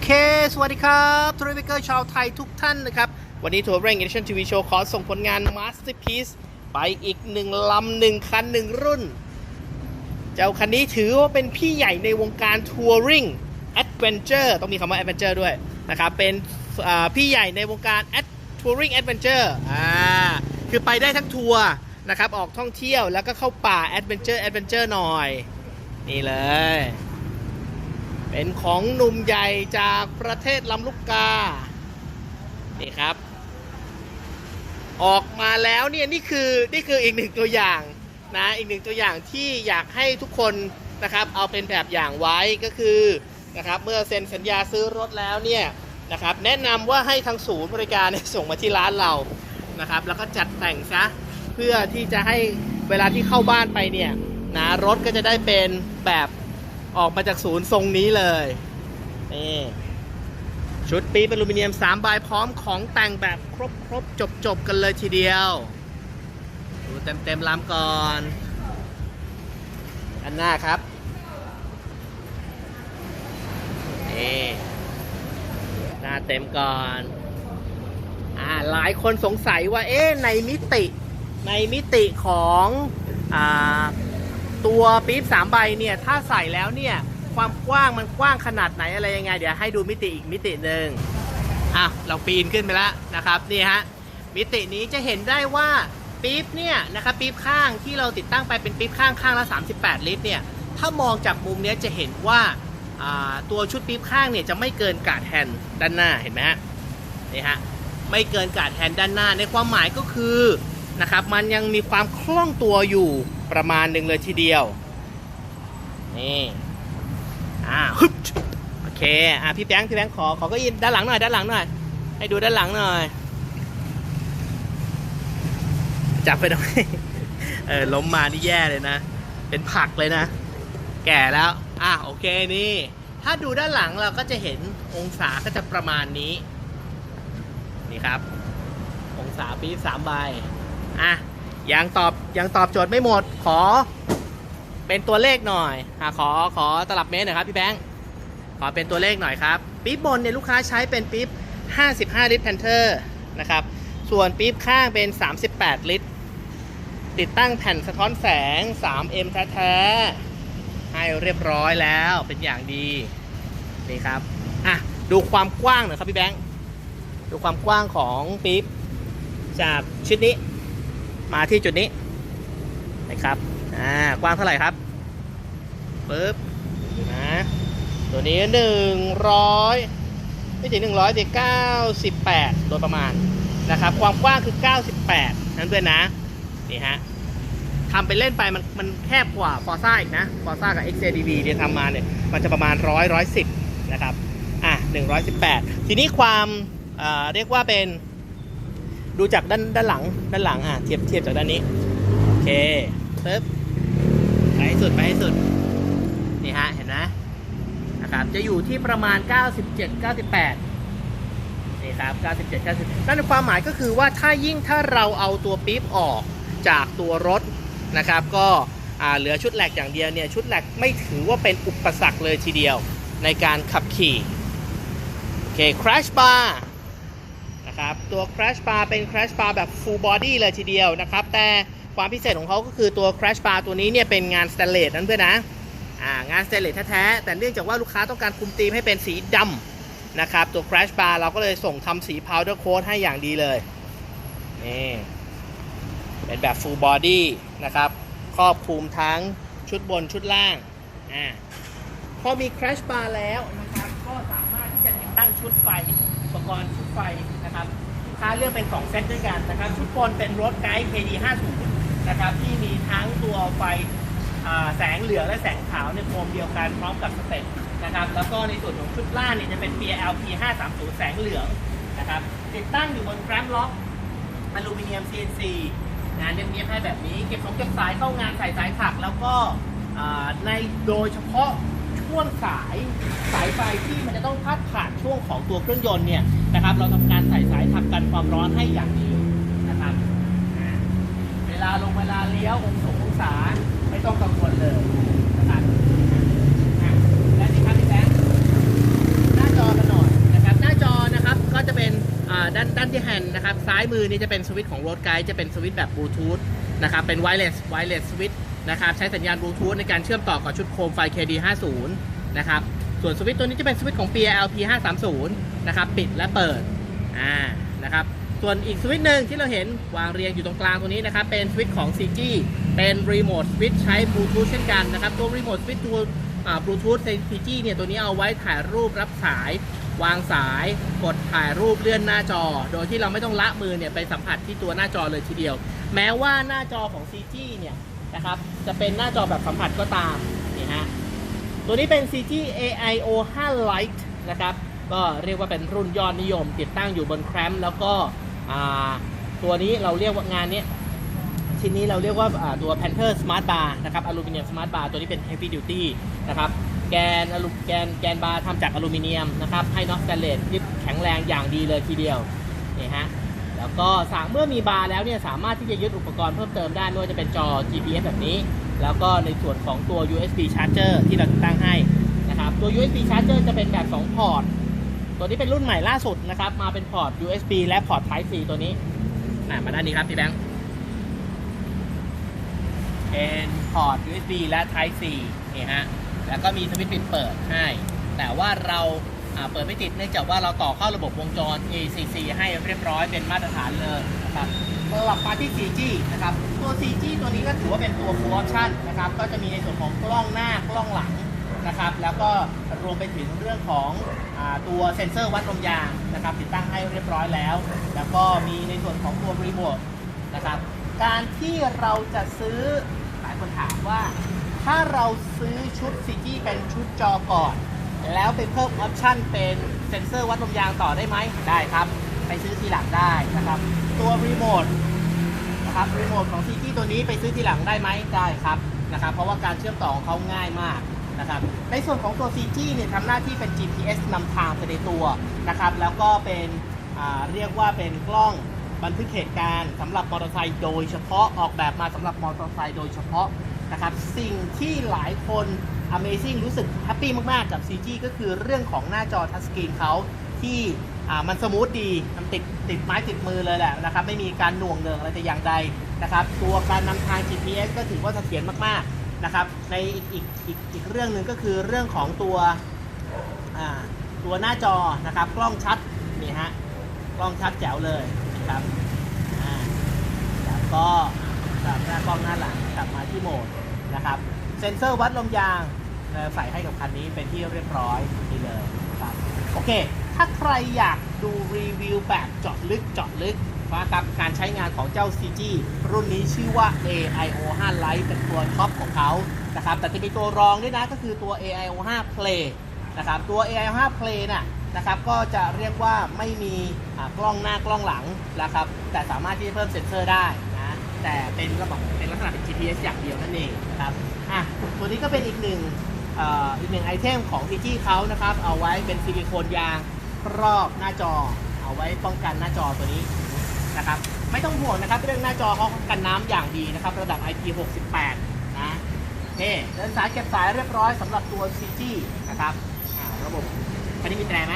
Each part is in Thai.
เค สวัสดีครับทัวร์เบเกอร์ชาวไทยทุกท่านนะครับ วันนี้ทัวร์เร่ง Edition TV Show ขอส่งผลงาน Masterpiece ไปอีกหนึ่งลำหนึ่งคันหนึ่งรุ่น เจ้าคันนี้ถือว่าเป็นพี่ใหญ่ในวงการทัวริงแอดเวนเจอร์ต้องมีคำว่าแอดเวนเจอร์ด้วยนะครับ เป็นพี่ใหญ่ในวงการแอดทัวริงแอดเวนเจอร์อ่าคือไปได้ทั้งทัวร์นะครับ ออกท่องเที่ยวแล้วก็เข้าป่าแอดเวนเจอร์แอดเวนเจอร์หน่อย นี่เลย เป็นของหนุ่มใหญ่จากประเทศลำลูกกา นี่ครับ ออกมาแล้วเนี่ยนี่คือนี่คืออีกหนึ่งตัวอย่างนะอีกหนึ่งตัวอย่างที่อยากให้ทุกคนนะครับเอาเป็นแบบอย่างไว้ก็คือนะครับเมื่อเซ็นสัญญาซื้อรถแล้วเนี่ยนะครับแนะนำว่าให้ทางศูนย์บริการส่งมาที่ร้านเรานะครับ แล้วก็จัดแต่งซะเพื่อที่จะให้เวลาที่เข้าบ้านไปเนี่ยนะรถก็จะได้เป็นแบบ ออกมาจากศูนย์ทรงนี้เลยนี่ชุดปี๊บอลูมิเนียม3ใบพร้อมของแต่งแบบครบครบจบจบๆกันเลยทีเดียว ดูเต็มเต็มๆลำก่อน อันหน้าครับนี่หน้าเต็มก่อนอ่าหลายคนสงสัยว่าเอ๊ะในมิติในมิติของอ่า ตัวปี๊บสามใบเนี่ยถ้าใส่แล้วเนี่ยความกว้างมันกว้างขนาดไหนอะไรยังไง เดี๋ยวให้ดูมิติอีกมิติหนึ่งอะเราปีนขึ้นไปแล้วนะครับนี่ฮะมิตินี้จะเห็นได้ว่าปี๊บเนี่ยนะครับปี๊บข้างที่เราติดตั้งไปเป็นปี๊บข้างข้างละ 38 ลิตรเนี่ยถ้ามองจากมุมนี้จะเห็นว่าตัวชุดปี๊บข้างเนี่ยจะไม่เกินกาดแฮนด้านหน้าเห็นไหมฮะนี่ฮะไม่เกินกาดแฮนด้านหน้าในความหมายก็คือ นะครับ มันยังมีความคล่องตัวอยู่ประมาณหนึ่งเลยทีเดียว นี่อ่าฮึบโอเคอ่าพี่แบงค์พี่แบงค์ขอขอก็ยินด้านหลังหน่อยด้านหลังหน่อย ให้ดูด้านหลังหน่อย จับไปทำไมเออล้มมานี่แย่เลยนะ เป็นผักเลยนะ แก่แล้ว อะโอเคนี่ ถ้าดูด้านหลังเราก็จะเห็นองศาก็จะประมาณนี้ นี่ครับ องศาปี๊บสามใบ อะยังตอบยังตอบโจทย์ไม่หมด ขอ เป็นตัวเลขหน่อยอะขอขอตลับเมตรหน่อยครับพี่แบงค์ขอเป็นตัวเลขหน่อยครับปี๊บบนเนี่ยลูกค้าใช้เป็นปี๊บ55 ลิตรแพนเทอร์นะครับ ส่วนปี๊บข้างเป็น 38 ลิตร ติดตั้งแผ่นสะท้อนแสง 3M แท้ๆ ให้เรียบร้อยแล้วเป็นอย่างดี นี่ครับ อะ ดูความกว้างหน่อยครับพี่แบงค์ ดูความกว้างของปี๊บจากชุดนี้ มาที่จุดนี้นะครับอ่ากว้างเท่าไหร่ครับปึ๊บดูนะตัวนี้หนึ่งร้อยไม่ถึงหนึ่งร้อยเด็กเก้าสิบแปดโดยประมาณนะครับ ความกว้างคือ98นั่นด้วยนะนี่ฮะทำไปเล่นไปมันมันแคบกว่าฟอร์ซ่าอีกนะฟอร์ซ่ากับ XJDV ที่ทำมาเนี่ยมันจะประมาณ100 110นะครับอะ118ทีนี้ความเอ่อเรียกว่าเป็น ดูจากด้านด้านหลังด้านหลังอะเทียบเทียบจากด้านนี้โอเคปึ๊บไปให้สุดไปให้สุดนี่ฮะเห็นไหมนะครับจะอยู่ที่ประมาณ 97 98นี่ครับ97 90นั่นความหมายก็คือว่าถ้ายิ่งถ้าเราเอาตัวปี๊บออกจากตัวรถนะครับ ก็อ่าเหลือชุดแหลกอย่างเดียวเนี่ยชุดแหลกไม่ถือว่าเป็นอุปสรรคเลยทีเดียวในการขับขี่โอเค crash bar นะครับ ตัว crash bar เป็น crash bar แบบ full body เลยทีเดียวนะครับ แต่ความพิเศษของเขาก็คือตัว crash bar ตัวนี้เนี่ยเป็นงาน stainless นั่นเพื่อนนะอ่างาน stainless แท้ๆแต่เนื่องจากว่าลูกค้าต้องการคุมธีมให้เป็นสีดำนะครับตัว crash bar เราก็เลยส่งทำสี powder coat ให้อย่างดีเลยนี่เป็นแบบ full body นะครับครอบคลุมทั้งชุดบนชุดล่างอ่าพอมี crash bar แล้วนะครับก็สามารถที่จะติดตั้งชุดไฟอุปกรณ์ชุดไฟ ค้าเลือกเป็น 2 เซตด้วยกันนะครับ ชุดบนเป็นรถไกด์ KD 50นะครับที่มีทั้งตัวไฟแสงเหลืองและแสงขาวในโคมเดียวกันพร้อมกับสเต็ปนะครับแล้วก็ในส่วนของชุดล่างเนี่ยจะเป็น PLP 530 แสงเหลืองนะครับติดตั้งอยู่บนแกรมล็อกอลูมิเนียม CNC นะเนียบๆให้แบบนี้เก็บของเก็บสายเข้างานใส่สายถักแล้วก็ในโดยเฉพาะ ช่วงสายสายไฟที่มันจะต้องพัดผ่านช่วงของตัวเครื่องยนต์เนี่ยนะครับ เราทำการใส่สายทำกันความร้อนให้อย่างดีนะครับเวลาลงเวลาเลี้ยวองศาองศาไม่ต้องกังวลเลยนะครับและนี่ครับพี่แบงคหน้าจอกันหน่อยนะครับหน้าจอนะครับก็จะเป็นด้านด้านที่แฮนด์นะครับซ้ายมือนี่จะเป็นสวิตช์ของโรดไกด์จะเป็นสวิตช์แบบบลูทูธนะครับเป็นไวเลสไวเลสสวิตช์ นะครับใช้สัญญาณบลูทูธในการเชื่อมต่อกับชุดโคมไฟ KD50 นะครับส่วนสวิตช์ตัวนี้จะเป็นสวิตช์ของ PLP 530นะครับปิดและเปิดอ่านะครับส่วนอีกสวิตช์หนึ่งที่เราเห็นวางเรียงอยู่ตรงกลางตรงนี้นะครับเป็นสวิตช์ของ CG เป็นรีโมทสวิตช์ใช้บลูทูธเช่นกันนะครับตัวรีโมทสวิตช์ตัวบลูทูธใน CG เนี่ยตัวนี้เอาไว้ถ่ายรูปรับสายวางสายกดถ่ายรูปเลื่อนหน้าจอ โดยที่เราไม่ต้องละมือเนี่ยไปสัมผัสที่ตัวหน้าจอเลยทีเดียว แม้ว่าหน้าจอของ CG เนี่ย นะครับ จะเป็นหน้าจอแบบสัมผัสก็ตามนี่ฮะตัวนี้เป็น CG AIO 5 Lite นะครับก็เรียกว่าเป็นรุ่นยอดนิยม ติดตั้งอยู่บนแครมแล้วก็ตัวนี้เราเรียกว่างานนี้ชิ้นนี้เราเรียกว่าตัว Panther Smart Bar นะครับอลูมิเนียม Smart Bar ตัวนี้เป็น Heavy Duty นะครับแกนอลูแกนแกนบาร์ทำจากอลูมิเนียมนะครับให้น็อกสแตนเลสยึดแข็งแรงอย่างดีเลยทีเดียวนี่ฮะ แล้วก็สาเมื่อมีบาร์แล้วเนี่ยสามารถที่จะยึดอุปกรณ์เพิ่มเติมได้ไม่ว่าจะเป็นจอ GPS แบบนี้ แล้วก็ในส่วนของตัว USB charger ที่เราติดตั้งให้นะครับตัว USB charger จะเป็นแบบ 2 พอร์ตตัวนี้เป็นรุ่นใหม่ล่าสุดนะครับ มาเป็นพอร์ต USB และพอร์ต Type C ตัวนี้มาด้านนี้ครับพี่แบงค์เป็นพอร์ต USB และ Type C นี่ฮะแล้วก็มีสวิตช์ปิดเปิดให้ แต่ว่าเรา เปิดไม่ติดเนื่องจากว่าเราต่อเข้าระบบวงจร ACC ให้เรียบร้อยเป็นมาตรฐานเลยนะครับสลับมาที่ 4G นะครับ ตัว 4G ตัวนี้ก็ถือว่าเป็นตัว full option นะครับ ก็จะมีในส่วนของกล้องหน้ากล้องหลังนะครับ แล้วก็รวมไปถึงเรื่องของอตัวเซ็นเซอร์วัดลมยางนะครับ ติดตั้งให้เรียบร้อยแล้ว แล้วก็มีในส่วนของตัวรีโมทนะครับ การที่เราจะซื้อหลายคนถามว่า ถ้าเราซื้อชุด CG เป็นชุดจอก่อน แล้วไปเพิ่มออปชันเป็นเซ็นเซอร์วัดลมยางต่อได้ไหมได้ครับ ไปซื้อทีหลังได้นะครับ ตัวรีโมทนะครับรีโมทของ CG ตัวนี้ไปซื้อทีหลังได้ไหมได้ครับนะครับ เพราะว่าการเชื่อมต่อของเขาง่ายมากนะครับ ในส่วนของตัว CG เนี่ยทำหน้าที่เป็น GPS นำทางไปในตัวนะครับ แล้วก็เป็นเรียกว่าเป็นกล้องบันทึกเหตุการณ์สำหรับมอเตอร์ไซค์โดยเฉพาะออกแบบมาสำหรับมอเตอร์ไซค์โดยเฉพาะนะครับ สิ่งที่หลายคน Amazing รู้สึกแฮปปี้มากๆกับ CG ก็คือเรื่องของหน้าจอทัชสกรีนเขาที่มันสมูทดีมันติดติดไม้ติดมือเลยแหละนะครับไม่มีการหน่วงเหนืองอะไรแต่อย่างใดนะครับตัวการนำทาง GPS ก็ถือว่าเสถียรมากๆนะครับในอีกอีกอีกอีกเรื่องหนึ่งก็คือเรื่องของตัวตัวหน้าจอนะครับกล้องชัดนี่ฮะกล้องชัดแจ๋วเลยนะครับแล้วก็หน้ากล้องหน้าหลังกลับมาที่โหมดนะครับ เซ็นเซอร์วัดลมยางเอ่อใส่ให้กับคันนี้เป็นที่เรียบร้อยนี่เลยครับโอเค ถ้าใครอยากดูรีวิวแบบเจาะลึกเจาะลึกนะครับการใช้งานของเจ้า CG รุ่นนี้ชื่อว่า AIO 5 Lite เป็นตัวท็อปของเขานะครับแต่จะมีตัวรองด้วยนะก็คือตัว AIO 5 Play นะครับตัว AIO 5 Play น่ะนะครับก็จะเรียกว่าไม่มีกล้องหน้ากล้องหลังนะครับแต่สามารถที่จะเพิ่มเซ็นเซอร์ได้นะแต่เป็นระบบเป็นลักษณะเป็น GPS อย่างเดียวนั่นเองนะครับ อะตัวนี้ก็เป็นอีกหนึ่งเอ่ออีกหนึ่งไอเทมของ CG เขานะครับ เอาไว้เป็นซิลิโคนยางครอบหน้าจอ เอาไว้ป้องกันหน้าจอตัวนี้นะครับ ไม่ต้องห่วงนะครับเรื่องหน้าจอเขากันน้ำอย่างดีนะครับ ระดับ IP68 นะนี่เดินสายเก็บสายเรียบร้อยสำหรับตัว CG นะครับอ่าระบบคันนี้มีแตรไหม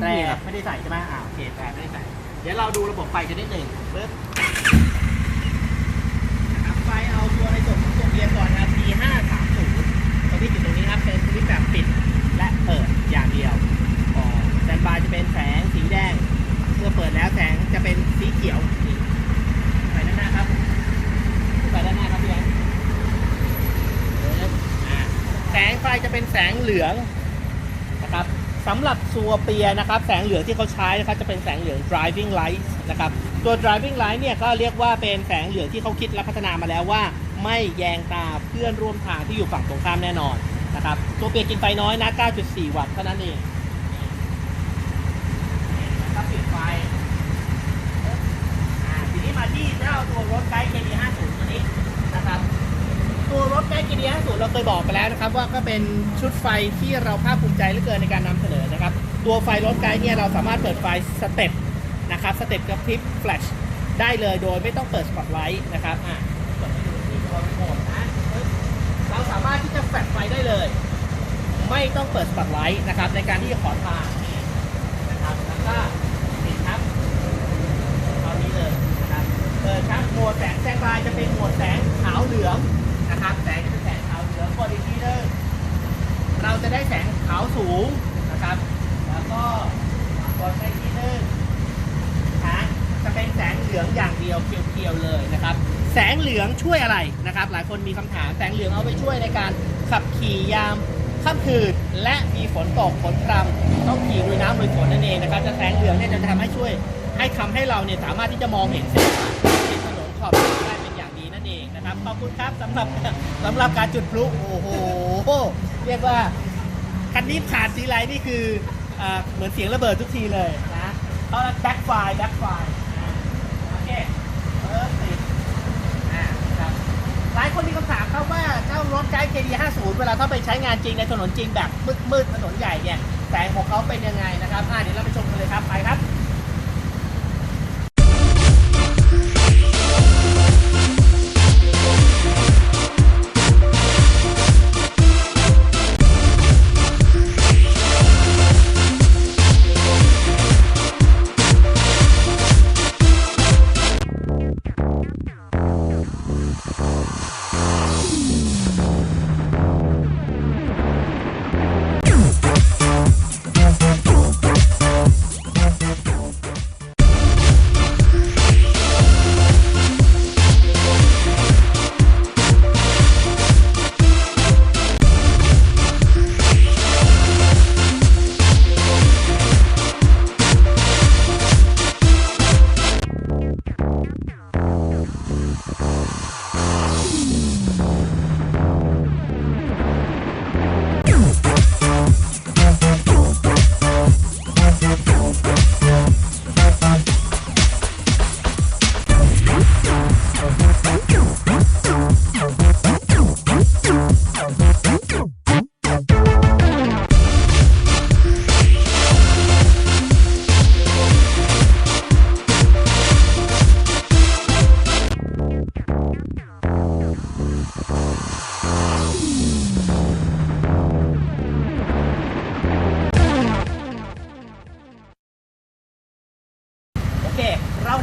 แตรไม่ได้ใส่ใช่ไหมอ่าโอเคแตรไม่ได้ใส่ เดี๋ยวเราดูระบบไฟกันนิดหนึ่งปึ๊บนะครับไฟเอาตัวในส่วนของตัวเบียร์ก่อนนะ T 5 3 0สวิตช์อยู่ต รงนี้ครับเป็นสวิตช์แบบปิดและเปิดอย่างเดียวออแซนบายจะเป็นแสงสีแดง เมื่อเปิดแล้วแสงจะเป็นสีเขียวไฟด้านหน้าครับไฟด้านหน้าครับพี่แอนปึ๊บอ่าแสงไฟจะเป็นแสงเหลืองนะครับสำหรับซัวเปียนะครับ แสงเหลืองที่เขาใช้นะครับจะเป็นแสงเหลือง driving light นะครับ ตัว driving light เนี่ยก็เรียกว่าเป็นแสงเหลืองที่เขาคิดและพัฒนามาแล้วว่า ไม่แยงตาเพื่อนร่วมทางที่อยู่ฝั่งตรงข้ามแน่นอน นะครับตัวเปียกินไฟน้อยนะ 9.4 วัตต์เท่านั้นเองนะครับปิดไฟอ่าทีนี้มาที่เจ้าตัวรถไกด์ KD50 ตัวนี้นะครับ ตัวรถแก๊สกีดียสูตรเราเคยบอกไปแล้วนะครับ ว่าก็เป็นชุดไฟที่เราภาคภูมิใจเหลือเกินในการนำเสนอนะครับ ตัวไฟรถไกด์เนี่ยเราสามารถเปิดไฟสเต็ปนะครับสเต็ปกระพริบแฟลชได้เลยโดยไม่ต้องเปิดสปอตไลท์นะครับอะเปิดให้ดูที่ตัวรีโมทนะปึ๊บ เราสามารถที่จะแฟลชไฟได้เลย ไม่ต้องเปิดสปอตไลท์นะครับ ในการที่จะขอทางนะครับแล้วก็นี่ครับปิดครับโหมดแสงแซงบายจะเป็นโหมดแสงขาวเหลืองนะครับ แสงจะเป็นแสงขาวเหลืองกดอีกทีหนึงเราจะได้แสงขาวสูงนะครับ แล้วก็กดไปอีกทีหนึงนะจะเป็นแสงเหลืองอย่างเดียวเพียวๆเลยนะครับ แสงเหลืองช่วยอะไรนะครับ หลายคนมีคำถามแสงเหลืองเอาไปช่วยในการขับขี่ยามค่ำคืนและมีฝนตกฝนพรำต้องขี่ลุยน้ำลุยฝนนั่นเองนะครับจะแสงเหลืองเนี่ยจะทำให้ช่วย ให้ทำให้เราเนี่ยสามารถที่จะมองเห็นเส้นทางเห็นถนนขอบทางได้เป็นอย่างดีนั่นเองนะครับขอบคุณครับสำหรับสำหรับการจุดพลุโอ้โหเรียกว่าคันนี้ผ่านทีไรนี่คืออ่อเหมือนเสียงระเบิดทุกทีเลยนะเขาแบ็คไฟแบ็คไฟโอเคเออติดอ่าครับ หลายคนมีคำถามครับว่าเจ้ารถไกด์ KD 50 เวลาถ้าไปใช้งานจริงในถนนจริงแบบมืดๆถนนใหญ่เนี่ยแสงของเขาเป็นยังไงนะครับอ่าเดี๋ยวเราไปชมกันเลยครับไปครับ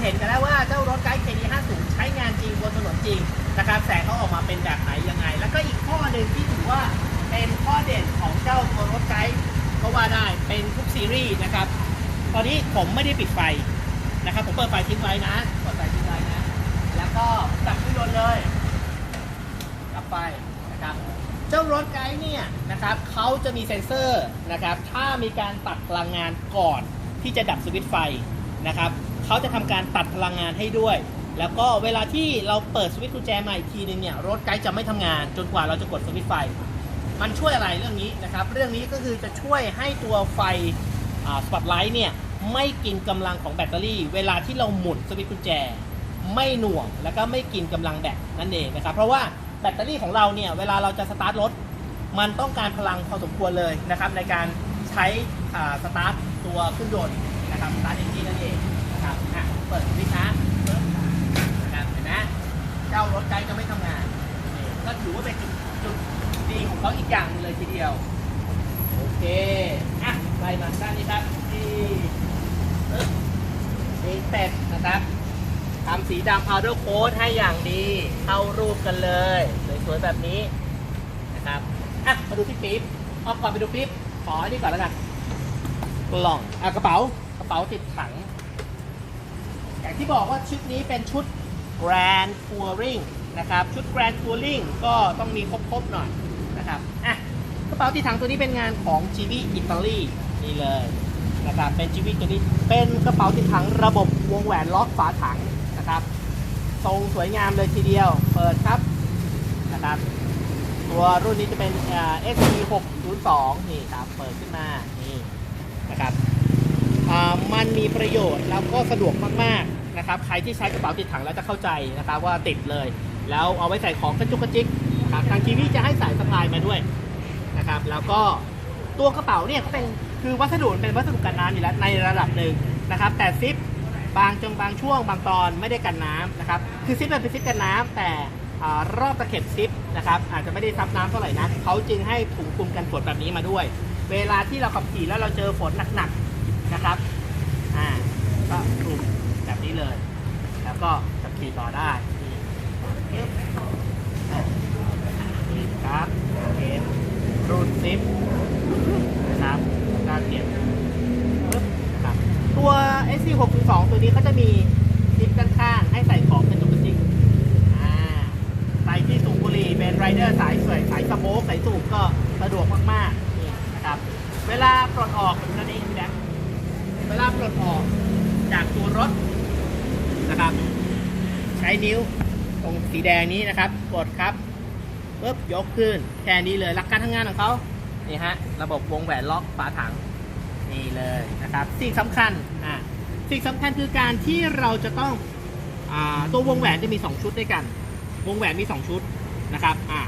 เห็นกันแล้วว่าเจ้ารถไกด์ KD 50 ใช้งานจริงบนถนนจริงนะครับแสงเขาออกมาเป็นแบบไหนยังไง แล้วก็อีกข้อหนึ่งที่ถือว่าเป็นข้อเด่นของเจ้าตัวรถไกด์ก็ว่าได้เป็นทุกซีรีส์นะครับ ตอนนี้ผมไม่ได้ปิดไฟนะครับผมเปิดไฟทิ้งไว้นะเปิดไฟทิ้งไว้นะ แล้วก็ดับเครื่องยนต์เลยดับไฟนะครับเจ้ารถไกด์เนี่ยนะครับเขาจะมีเซ็นเซอร์นะครับ ถ้ามีการตัดพลังงานก่อนที่จะดับสวิตช์ไฟนะครับ เขาจะทำการตัดพลังงานให้ด้วย แล้วก็เวลาที่เราเปิดสวิตช์กุญแจมาอีกทีนึงเนี่ยรถไกด์จะไม่ทำงาน จนกว่าเราจะกดสวิตช์ไฟ มันช่วยอะไรเรื่องนี้นะครับ เรื่องนี้ก็คือจะช่วยให้ตัวไฟสปอตไลท์เนี่ยไม่กินกำลังของแบตเตอรี่ เวลาที่เราหมุนสวิตช์กุญแจ ไม่หน่วงแล้วก็ไม่กินกำลังแบตนั่นเองนะครับเพราะว่าแบตเตอรี่ของเราเนี่ยเวลาเราจะสตาร์ทรถมันต้องการพลังพอสมควรเลยนะครับในการใช้สตาร์ทตัวเครื่องยนต์นะครับสตาร์ทเอนจินนั่นเอง ปิดสวิตช์นะเปิดนะครับเห็นไหมเจ้ารถไกด์จะไม่ทำงานก็ถือว่าเป็นจุดจุดดีของเขาอีกอย่างหนึ่งเลยทีเดียว โอเค อะไปมาด้านนี้ครับที่ปึ๊บนี่เป็ดนะครับทำสีดำ powder coat ให้อย่างดีเข้ารูปกันเลยสวยๆแบบนี้นะครับ อะ มาดูที่ปิ๊บออกก่อนไปดูปิ๊บขออันนี้ก่อนแล้วกันกล่องอะกระเป๋ากระเป๋าติดถัง อย่างที่บอกว่าชุดนี้เป็นชุด Grand Touring นะครับชุด Grand Touring ก็ต้องมีครบๆหน่อยนะครับอะกระเป๋าติดถังตัวนี้เป็นงานของ g ี i อิตาลีนี่เลยนะครับเป็น g ี i ตัวนี้เป็นกระเป๋าติดถังระบบวงแหวนล็อกฝาถังนะครับทรงสวยงามเลยทีเดียวเปิดครับนะครับตัวรุ่นนี้จะเป็นเอ่อ SC 602นี่ครับเปิดขึ้นมานี่นะครับอ่ามันมีประโยชน์แล้วก็สะดวกมาก ๆ นะครับใครที่ใช้กระเป๋าติดถังแล้วจะเข้าใจนะครับว่าติดเลย แล้วเอาไว้ใส่ของกระจุกกระจิกนะครับทางทีวีจะให้สายสะพายมาด้วยนะครับแล้วก็ตัวกระเป๋าเนี่ยก็เป็นคือวัสดุเป็นวัสดุกันน้ำอยู่แล้วในระดับหนึ่งนะครับ แต่ซิปบางจงบางช่วงบางตอนไม่ได้กันน้ำนะครับคือซิปเป็นซิปกันน้ำแต่อรอบตะเข็บซิปนะครับอาจจะไม่ได้ซับน้ำเท่าไหร่นะเขาจึงให้ถุงคลุมกันฝนแบบนี้มาด้วย เวลาที่เราขับขี่แล้วเราเจอฝนหนักๆนะครับอ่าก็คลุม นี้เลย แล้วก็ขับขี่ต่อได้นี่นี่ครับเกมรูดซิปนะครับการเก็บปึ๊บครับตัว SC 6 2ตัวนี้ก็จะมีซิปด้านข้างให้ใส่ของเป็นตุกกระจิกอ่าใครที่สูบบุหรี่เป็นไรเดอร์สายสวยสายสโมกสายสูบก็สะดวกมากๆนี่นะครับ เวลาปลดออกเป็นนั่นเองพี่แบงค์เวลาปลดออกจากตัวรถ นะครับ ใช้นิ้วตรงสีแดงนี้นะครับ กดครับปุ๊บยกขึ้นแค่นี้เลยหลักการทำงานของเขานี่ฮะระบบวงแหวนล็อกฝาถังนี่เลยนะครับสิ่งสำคัญอะสิ่งสำคัญคือการที่เราจะต้องอ่าตัววงแหวนจะมี 2 ชุดด้วยกัน วงแหวนมี 2 ชุดนะครับอะ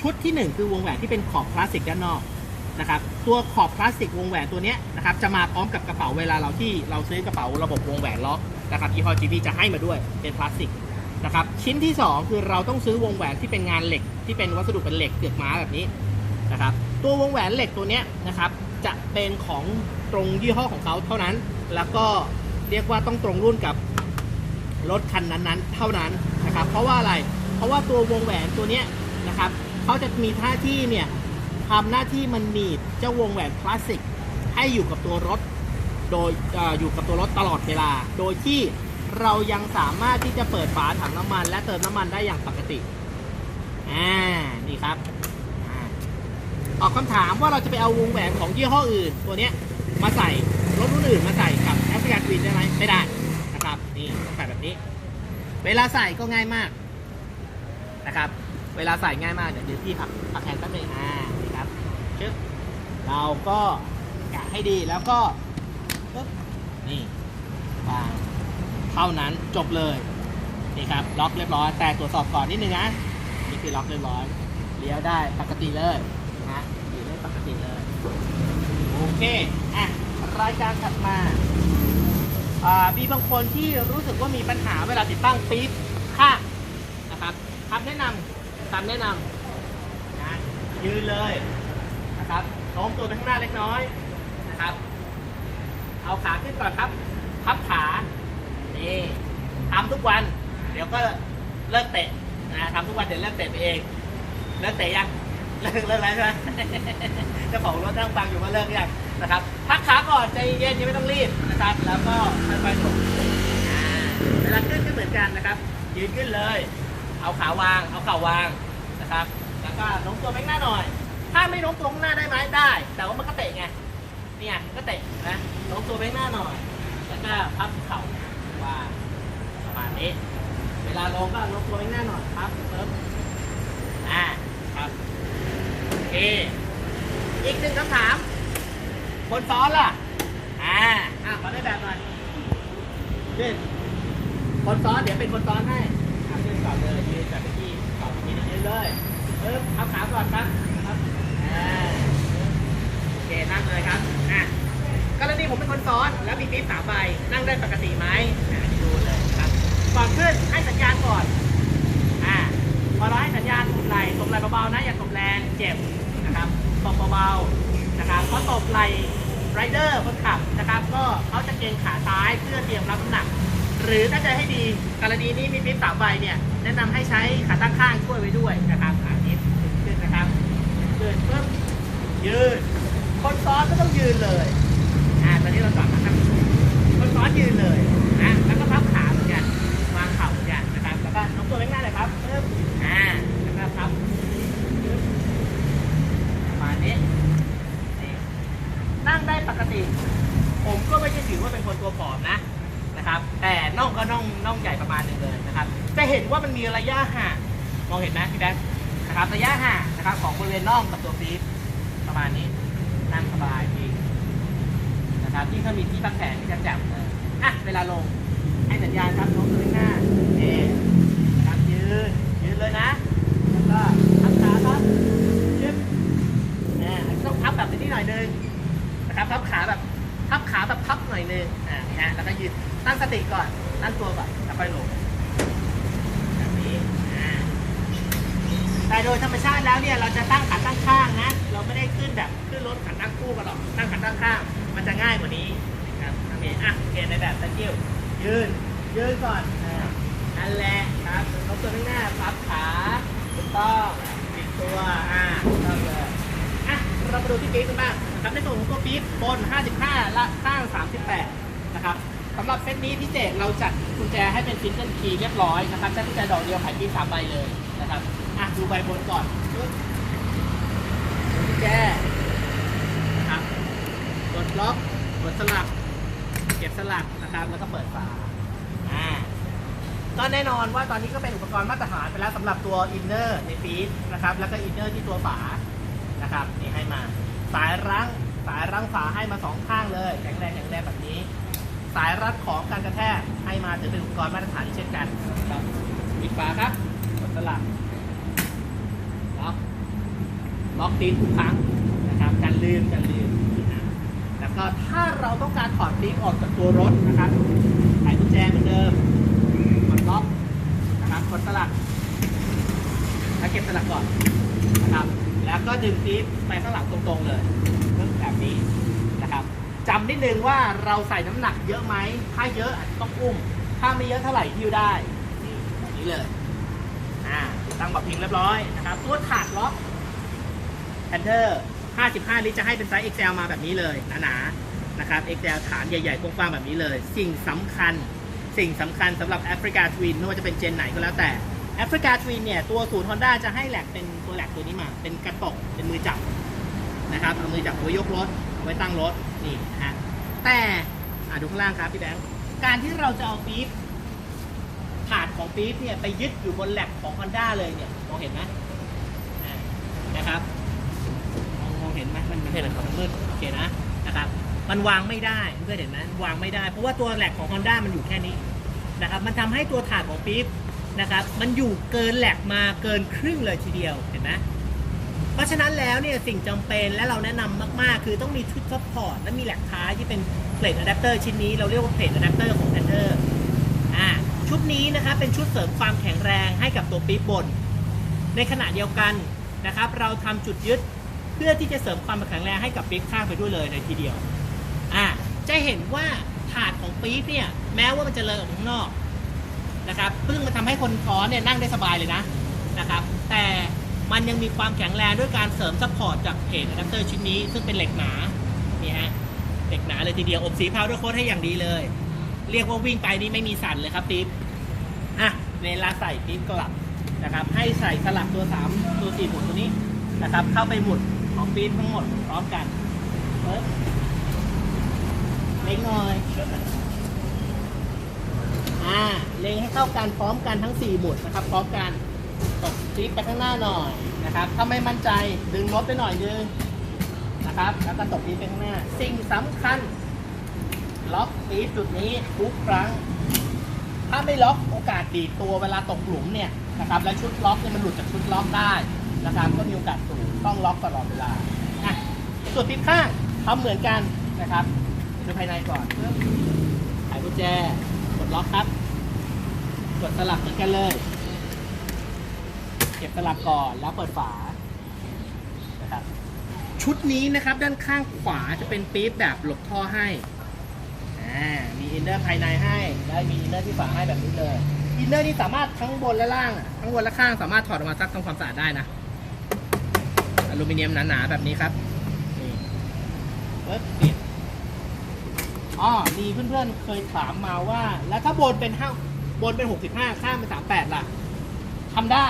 ชุดทีหนึ่1 คือวงแหวนที่เป็นขอบพลาสติกด้านนอกนะครับตัวขอบพลาสติกวงแหวนตัวนี้นะครับจะมาพร้อมกับกระเป๋าเวลาเราที่เราซื้อกระเป๋าระบบวงแหวนล็อก นะครับยี่ห้อ GB จะให้มาด้วยเป็นพลาสติกนะครับชิ้นที่ 2 คือเราต้องซื้อวงแหวนที่เป็นงานเหล็ก ที่เป็นวัสดุเป็นเหล็กเกือกม้าแบบนี้นะครับตัววงแหวนเหล็กตัวเนี้ยนะครับจะเป็นของตรงยี่ห้อของเขาเท่านั้น แล้วก็เรียกว่าต้องตรงรุ่นกับรถคันนั้นๆ เท่านั้นนะครับเพราะว่าอะไรเพราะว่าตัววงแหวนตัวเนี้ยนะครับเขาจะมีท่าที่เนี่ยทำหน้าที่มันหนีบเจ้าวงแหวนพลาสติกให้อยู่กับตัวรถ โดยออยู่กับตัวรถตลอดเวลา โดยที่เรายังสามารถที่จะเปิดฝาถังน้ำมัน และเติมน้ำมันได้อย่างปกติ อ่า นี่ครับออกคำถามว่าเราจะไปเอาวงแหวนของยี่ห้ออื่น ตัวเนี้ยมาใส่รถรุ่นอื่นมาใส่กับแอฟริกันวินได้ไหมไม่ได้นะครับนี่ต้องใส่แบบนี้ เวลาใส่ก็ง่ายมากนะครับ เวลาใส่ง่ายมากเดี๋ยวเดี๋ยวพี่พักพักแขนแป๊บนึงอ่านี่ครับชึบเราก็กะให้ดีแล้วก็ ปึ๊บนี่วางเท่านั้นจบเลยนี่ครับล็อกเรียบร้อย แต่ตรวจสอบก่อนนิดนึงนะนี่คือล็อกเรียบร้อยเลี้ยวได้ปกติเลยนะอยู่ได้ปกติเลยโอเคอะรายการถัดมาอ่ามีบางคนที่รู้สึกว่ามีปัญหาเวลาติดตั้งปี๊บข้างนะครับคำแนะนำคำแนะนำนะยืนเลยนะครับโน้มตัวไปข้างหน้าเล็กน้อยนะครับ เอาขาขึ้นก่อนครับ พับขา นี่ทำทุกวัน เดี๋ยวก็เลิกเตะนะทำทุกวันเดี๋ยวเลิกเตะไปเอง เลิกเตะยัง เลิกเลิกแล้วใช่ไหมเจ้าของรถนั่งฟังอยู่ว่าเลิกยังนะครับ พักขาก่อนใจเย็นๆยังไม่ต้องรีบนะครับ แล้วก็ค่อยๆลงเวลาขึ้นก็เหมือนกันนะครับ ยืนขึ้นเลย เอาขาวาง เอาเข่าวางนะครับ แล้วก็โน้มตัวไปข้างหน้าหน่อย ถ้าไม่โน้มตัวข้างหน้าได้ไหมได้ แต่ว่ามันก็เตะไง เนี่ยก็เตะนะโน้มตัวไปหน้าหน่อย แล้วก็พับเข่าวางประมาณนี้ เวลาลงก็โน้มตัวไปหน้าหน่อยพับเพิ่มอ่าครับโอเคอีกหนึ่งคำถาม คนซ้อนล่ะ อ่า อะขอได้แบบหน่อยขึ้นคนซ้อนเดี๋ยวเป็นคนซ้อนให้อะขึ้นก่อนเลยยืนแบบที่ก่อนยืนยืนเลยเออเอาขาก่อนครับครับอ่า เคนั่งเลยครับอะกรณีผมเป็นคนซ้อนแล้วมีปี๊บสามใบนั่งได้ปกติไหมอะดูเลยครับก่อนขึ้นให้สัญญาณก่อนอ่าพอเราให้สัญญาณตบไหล่ตบไหล่เบาๆนะอย่าตบแรงเจ็บนะครับตบเบาๆนะครับพอตบไหล่ไรเดอร์คนขับนะครับ ก็เขาจะเกรงขาซ้ายเพื่อเตรียมรับน้ำหนัก หรือถ้าจะให้ดีกรณีนี้มีปิ๊บสามใบเนี่ยแนะนำให้ใช้ขาตั้งข้างช่วยไว้ด้วยนะครับอ่านิดขึ้นนะครับขึ้นปุ๊บยืน คนซ้อนก็ต้องยืนเลย อ่า ตอนนี้เราสอนนะครับ คนซ้อนยืนเลยนะ แล้วก็พับขาเหมือนกันวางเข่าเหมือนกันนะครับ แล้วก็น้มตัวไปข้างหน้าเลยครับปึ๊บอ่า แล้วก็พับประมาณนี้ นั่งได้ปกติ ผมก็ไม่ใช่ถือว่าเป็นคนตัวผอมนะ นะครับ แต่น่องก็น่องน่องใหญ่ประมาณนึงเลยนะครับ จะเห็นว่ามันมีระยะห่างมองเห็นไหมพี่แบ๊นะครับ ระยะห่างนะครับของบริเวณน่องกับตัวปี๊บประมาณนี้ นั่งสบายดีนะครับที่เขามีที่พักแขนที่จะจับเลยอะเวลาลงให้สัญญาณครับลงตัวหน้าเอ๊นะครับยืนยืนเลยนะแล้วก็พับขาครับยึดอ่าต้องพับแบบนี้หน่อยนึงนะครับพับขาแบบพับขาแบบพับหน่อยนึงอ่านี่ฮะแล้วก็ยืนตั้งสติก่อนตั้งตัวก่อนแล้วค่อยลง แบบนี้ อ่า แต่โดยธรรมชาติแล้วเนี่ยเราจะตั้งขาตั้งข้างนะ เราไม่ได้ขึ้นแบบขึ้นรถขาตั้งคู่กันหรอก ตั้งขาตั้งข้าง มันจะง่ายกว่านี้นะครับทำเองอะโอเคในแบบตะกิ้วยืน ยืนก่อนอ่านั่นแหละครับยกตัวข้างหน้าพับขาถูกต้องปิดตัว อ่าถูกต้องเลยอะ เรามาดูที่ปี๊บกันบ้างนะครับในส่วนของตัวปี๊บบน 55และข้าง 38 นะครับสำหรับเซตนี้พิเศษเราจัดกุญแจให้เป็นซิงเกิลคีย์เรียบร้อยนะครับใช้กุญแจดอกเดียวขายปีสามใบเลย อะดูใบบนก่อนปึ๊บกุญแจนะครับกดล็อกกดสลัก เก็บสลักนะครับ แล้วก็เปิดฝาอ่าก็แน่นอนว่าตอนนี้ก็เป็นอุปกรณ์มาตรฐานไปแล้วสำหรับตัวอินเนอร์ในปีดนะครับ แล้วก็อินเนอร์ที่ตัวฝานะครับนี่ให้มา สายรั้งสายรั้งฝาให้มาสองข้างเลย แข็งแรงแข็งแรงแบบนี้ สายรัดของการกระแทกให้มาถือเป็นอุปกรณ์มาตรฐานเช่นกันครับปิดฝาครับกดสลัก ล็อกตีนทุกครั้งนะครับกันลืมกันลืมนะแล้วก็ถ้าเราต้องการถอดปี๊บออกจากตัวรถนะครับไขกุญแจเหมือนเดิมกดล็อกนะครับกดสลักแล้วเก็บสลักก่อนนะครับ แล้วก็ดึงปี๊บไปข้างหลังตรงๆเลยแบบนี้นะครับจำนิดนึงว่าเราใส่น้ำหนักเยอะไหมถ้าเยอะอาจจะต้องอุ้ม ถ้าไม่เยอะเท่าไหร่หิ้วได้นี่แบบนี้เลยอ่าตั้งแบบพิงเรียบร้อยนะครับ ตัวถาดล็อก แพนเทอร์55 ลิตรจะให้เป็นไซส์ XL มาแบบนี้เลยหนาๆนะครับ XL ฐานใหญ่ๆกว้างๆแบบนี้เลย สิ่งสำคัญ สิ่งสำคัญสำหรับ Africa Twin ไม่ว่าจะเป็นเจนไหนก็แล้วแต่ Africa Twin เนี่ย ตัวศูนย์ Honda จะให้แหลกเป็นตัวแหลกตัวนี้มา เป็นกระตกเป็นมือจับนะครับเอามือจับไว้ยกรถ ไว้ตั้งรถ นี่นะฮะแต่อะดูข้างล่างครับพี่แบงค์การที่เราจะเอาปี๊บถาดของปี๊บเนี่ย ไปยึดอยู่บนแหลกของ Honda เลยเนี่ย มองเห็นไหมนะครับ เห็นไหมมันมันเห็นครับมืดโอเคนะนะครับมันวางไม่ได้เพื่อนเห็นไหมวางไม่ได้ เพราะว่าตัวแหลกของ Honda มันอยู่แค่นี้นะครับมันทำให้ตัวถาดของปี๊บนะครับมันอยู่เกินแหลกมาเกินครึ่งเลยทีเดียวเห็นไหมเพราะฉะนั้นแล้วเนี่ยสิ่งจำเป็นและเราแนะนำมากๆ คือต้องมีชุดซัพพอร์ตและมีแหลกท้ายที่เป็นเพลทอะแดปเตอร์ชิ้นนี้เราเรียกว่าเพลทอะแดปเตอร์ของ p a n t h e r อ่าชุดนี้นะครับเป็นชุดเสริมความแข็งแรงให้กับตัวปี๊บบน ในขณะเดียวกันนะครับเราทำจุดยึด พื่อที่จะเสริมความแข็งแรงให้กับปี๊บข้างไปด้วยเลยในทีเดียวอ่าจะเห็นว่าถาดของปี๊บเนี่ยแม้ว่ามันจะเลยออกข้างนอกนะครับซึ่งมันทำให้คนซ้อนเนี่ยนั่งได้สบายเลยนะนะครับแต่มันยังมีความแข็งแรงด้วยการเสริมซัพพอร์ตจากเพจอะแดปเตอร์ชิ้นนี้ ซึ่งเป็นเหล็กหนานี่ฮะเหล็กหนาเลยทีเดียวอบสีพาวด้วยโค้ดให้อย่างดีเลย เรียกว่าวิ่งไปนี่ไม่มีสั่นเลยครับปี๊บอะเวลาใส่ปี๊บกลับนะครับให้ใส่สลักตัวสามตัวสี่หมุนตัวนี้นะครับเข้าไปหมุด ของปี๊บทั้งหมดพร้อมกันเปิดเล็งหน่อยอ่าเล็งให้เข้ากันพร้อมกันทั้งสี่หมุดนะครับ พร้อมกันตบปี๊บไปข้างหน้าหน่อยนะครับ ถ้าไม่มั่นใจดึงรถไปหน่อยนึงนะครับ แล้วก็ตบปี๊บไปข้างหน้า สิ่งสำคัญ ล็อกปี๊บจุดนี้ทุกครั้ง ถ้าไม่ล็อกโอกาสดีดตัวเวลาตกหลุมเนี่ยนะครับ และชุดล็อกเนี่ยมันหลุดจากชุดล็อกได้ นะครับก็มีโอกาสสูงต้องล็อกตลอดเวลาอะส่วนทิศข้างทำเหมือนกันนะครับดูภายในก่อนเพิ่มไขกุญแจกดล็อกครับ กดสลับเหมือนกันเลย เก็บสลับก่อนแล้วเปิดฝานะครับชุดนี้นะครับด้านข้างขวาจะเป็นปี๊บแบบหลบท่อให้มีอินเนอร์ภายในให้ได้มีอินเนอร์ที่ฝาให้แบบนี้เลยอินเนอร์นี่สามารถทั้งบนและล่าง ทั้งบนและข้างสามารถถอดออกมาซักทำความสะอาดได้นะ อลูมิเนียมหนาๆแบบนี้ครับนี่เปิดปิดอ๋อมีเพื่อนๆเคยถามมาว่า แล้วถ้าบนเป็นห้าบนเป็น65ข้างเป็น38ล่ะทำได้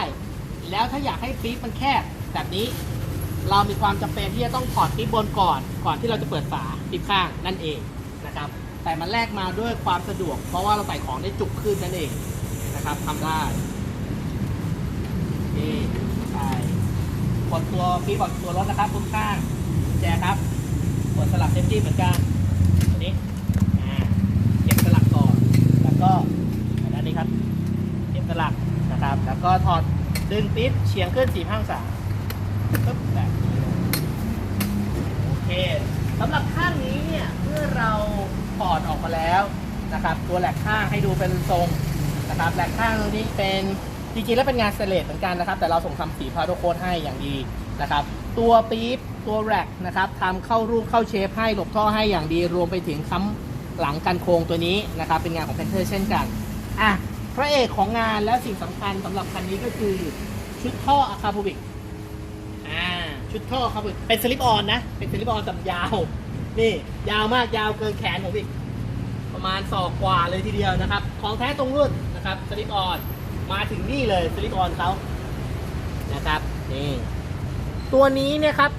แล้วถ้าอยากให้ปี๊บมันแคบแบบนี้ เรามีความจำเป็นที่จะต้องถอดปี๊บบนก่อน ก่อนที่เราจะเปิดฝาปี๊บข้างนั่นเองนะครับ แต่มันแลกมาด้วยความสะดวก เพราะว่าเราใส่ของได้จุกขึ้นนั่นเองนะครับทำได้นี่ใช่ กดตัวปีบกดตัวรถนะครับตุ้มข้างแจครับ กดสลักเซฟตี้เหมือนกันตัวนี้อ่าเก็บสลักก่อน แล้วก็อันนี้ครับ เก็บสลักนะครับ แล้วก็ถอดดึงปี๊บเฉียงขึ้นสี่ห้างศาปึ๊บแบบนี้โอเคสำหรับข้างนี้เนี่ยเมื่อเราถอดออกมาแล้วนะครับ ตัวแหลกข้างให้ดูเป็นทรงนะครับแหลกข้างตรงนี้เป็น จริงๆแล้วเป็นงานสเตเลสเหมือนกันนะครับ แต่เราส่งทำสีพาโดโคดให้อย่างดีนะครับ ตัวปี๊บตัวแร็กนะครับทำเข้ารูปเข้าเชฟให้หลบท่อให้อย่างดี รวมไปถึงค้ำหลังกันโครงตัวนี้นะครับ เป็นงานของเพนเทอร์เช่นกันอะพระเอกของงานและสิ่งสำคัญสำหรับคันนี้ก็คือชุดท่ออะคาโพวิกอ่าชุดท่ออะคาโพวิกเป็นสลิปออนนะ เป็นสลิปออนแต่ยาว นี่ยาวมากยาวเกินแขนผมอีกประมาณศอกกว่าเลยทีเดียวนะครับ ของแท้ตรงรุ่นนะครับสลิปออน มาถึงนี่เลยสลิปอนเขานะครับนี่ตัวนี้เนี่ยครับ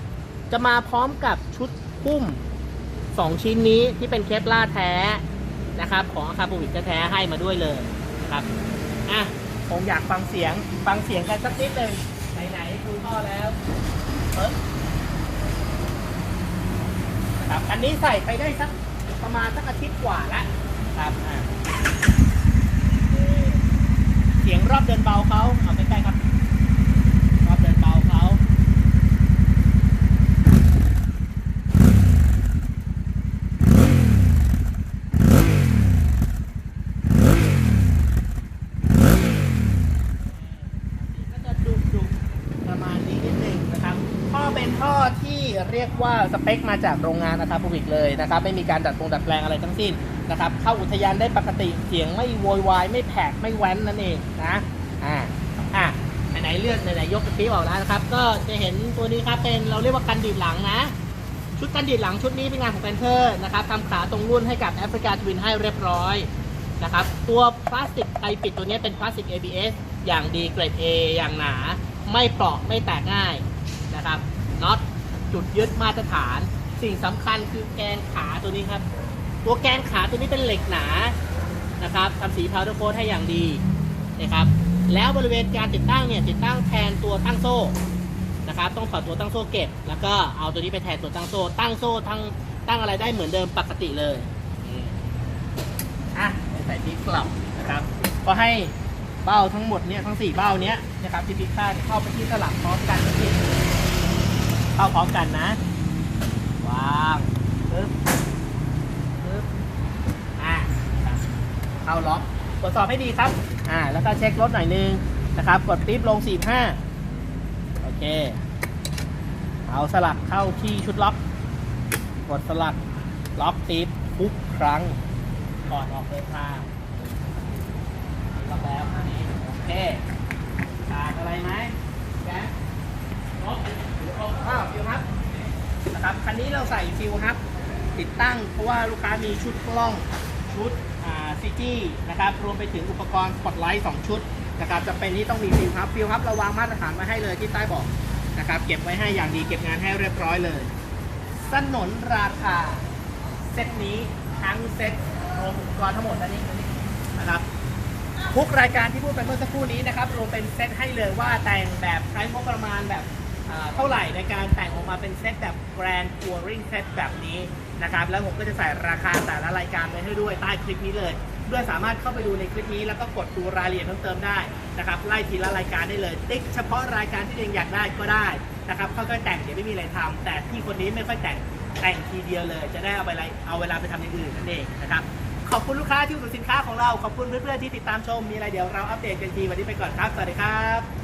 จะมาพร้อมกับชุดพุ่ม 2 ชิ้นนี้ที่เป็นเคปลาแท้นะครับ ของอาคาบูวิกแท้ให้มาด้วยเลยนะครับอะผมอยากฟังเสียงฟังเสียงกันสักนิดหนึ่งไหนๆคุณพ่อแล้วเปิดครับอันนี้ใส่ไปได้สักประมาณสักอาทิตย์กว่าล้วครับอะ เสียงรอบเดินเบาเขาเอาใกล้ๆครับ รอบเดินเบาเขาก็จะดุดุประมาณนี้นิดนึงนะครับท่อเป็นท่อที่เรียกว่าสเปคมาจากโรงงานนะครับพูวิกเลยนะครับ ไม่มีการดัดตรงดัดแปลงอะไรทั้งสิ้น นะครับ เข้าอุทยานได้ปกติเสียงไม่โวยวายไม่แผกไม่แว้นนั่นเองนะอ่าอะไหนเลือกไหนยกกระปี้ออกแล้วนะครับ ก็จะเห็นตัวนี้ครับเป็นเราเรียกว่ากันดีดหลังนะ ชุดกันดีดหลังชุดนี้เป็นงานของแพนเทอร์นะครับทำขาตรงรุ่นให้กับแอฟริกาทวินให้เรียบร้อยนะครับตัวพลาสติกไทปิดตัวนี้เป็นพลาสติก ABS อย่างดีเกรด A อย่างหนา ไม่เปราะไม่แตกง่ายนะครับน็อตจุดยึดมาตรฐาน สิ่งสำคัญคือแกนขาตัวนี้ครับ ตัวแกนขาตัวนี้เป็นเหล็กหนานะครับทำสีพาวเดอร์โค้ดให้อย่างดีนะครับแล้วบริเวณการติดตั้งเนี่ยติดตั้งแทนตัวตั้งโซ่นะครับต้องถอดตัวตั้งโซ่เก็บ แล้วก็เอาตัวนี้ไปแทนตัวตั้งโซ่ ตั้งโซ่ทั้งตั้งอะไรได้เหมือนเดิมปกติเลยอะใส่ที่กลับนะครับก็ให้เบ้าทั้งหมดเนี่ยทั้ง 4 เบ้าเนี้ยนะครับที่พิฆาตเข้าไปที่สลักพร้อมกันเข้าพร้อมกันนะวางปึ๊บปึ๊บอะครับ เข้าล็อกตรวจสอบให้ดีครับ อ่า แล้วก็เช็ครถหน่อยนึงนะครับ กดปิ๊บลง 45 โอเค เอาสลักเข้าที่ชุดล็อก กดสลักล็อกปิ๊บทุกครั้ง ก่อนออกเดินทางรับแล้วอันนี้ โอเคขาดอะไรไหมแก๊สครบหรือครบอ้าวฟิวครับ นะครับ คันนี้เราใส่ฟิวครับ ติดตั้งเพราะว่าลูกค้ามีชุดกล้อง ชุดอ่าซีจีนะครับรวมไปถึงอุปกรณ์สปอตไลท์2ชุดนะครับจะเป็นที่ต้องมีฟิวครับฟิวครับเราวางมาตรฐานไว้ให้เลยที่ใต้บอกนะครับเก็บไว้ให้อย่างดีเก็บงานให้เรียบร้อยเลยสนนราคาเซตนี้ทั้งเซตรวมอุปกรณ์ทั้งหมดอันนี้นะครับทุกรายการที่พูดไปเมื่อสักครู่นี้นะครับรวมเป็นเซตให้เลยว่าแต่งแบบใช้งบประมาณแบบเท่าไหร่ในการแต่งออกมาเป็นเซตแบบแกรนด์ทัวริงเซตแบบนี้ นะครับแล้วผมก็จะใส่ราคาแต่ละรายการไว้ให้ด้วยใต้คลิปนี้เลย ด้วยสามารถเข้าไปดูในคลิปนี้แล้วก็กดดูรายละเอียดเพิ่มเติมได้นะครับไล่ทีละรายการได้เลย ติ๊กเฉพาะรายการที่ตัวเองอยากได้ก็ได้นะครับค่อยๆแต่งเดี๋ยวไม่มีอะไรทำแต่ที่คนนี้ไม่ค่อยแต่งแต่งทีเดียวเลย จะได้เอาไปไเอาเวลาไปทำอย่างอื่นนั่นเองนะครับขอบคุณลูกค้าที่อุดหนุนสินค้าของเราขอบคุณเพื่อนๆที่ติดตามชมมีอะไรเดี๋ยวเราอัปเดตกันทีวันนี้ไปก่อนครับสวัสดีครับ